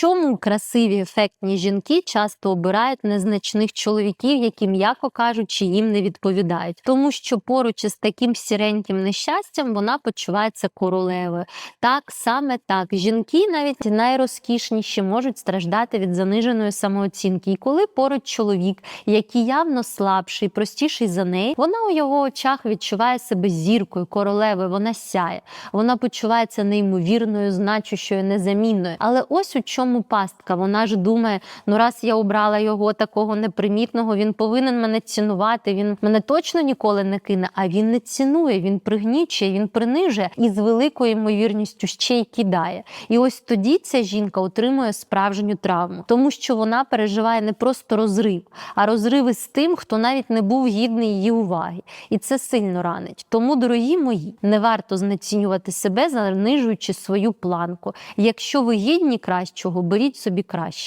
Чому красиві ефектні жінки часто обирають незначних чоловіків, які, м'яко кажучи, їм не відповідають? Тому що поруч із таким сіреньким нещастям вона почувається королевою. Так, саме так. Жінки, навіть найрозкішніші, можуть страждати від заниженої самооцінки. І коли поруч чоловік, який явно слабший, простіший за неї, вона у його очах відчуває себе зіркою, королевою, вона сяє, вона почувається неймовірною, значущою, незамінною. Але ось у чому пастка. Вона ж думає: ну раз я обрала його такого непримітного, він повинен мене цінувати. Він мене точно ніколи не кине. А він не цінує, він пригнічує, він принижує і з великою ймовірністю ще й кидає. І ось тоді ця жінка отримує справжню травму, тому що вона переживає не просто розрив, а розриви з тим, хто навіть не був гідний її уваги. І це сильно ранить. Тому, дорогі мої, не варто знецінювати себе, занижуючи свою планку. Якщо ви гідні кращого, беріть собі краще.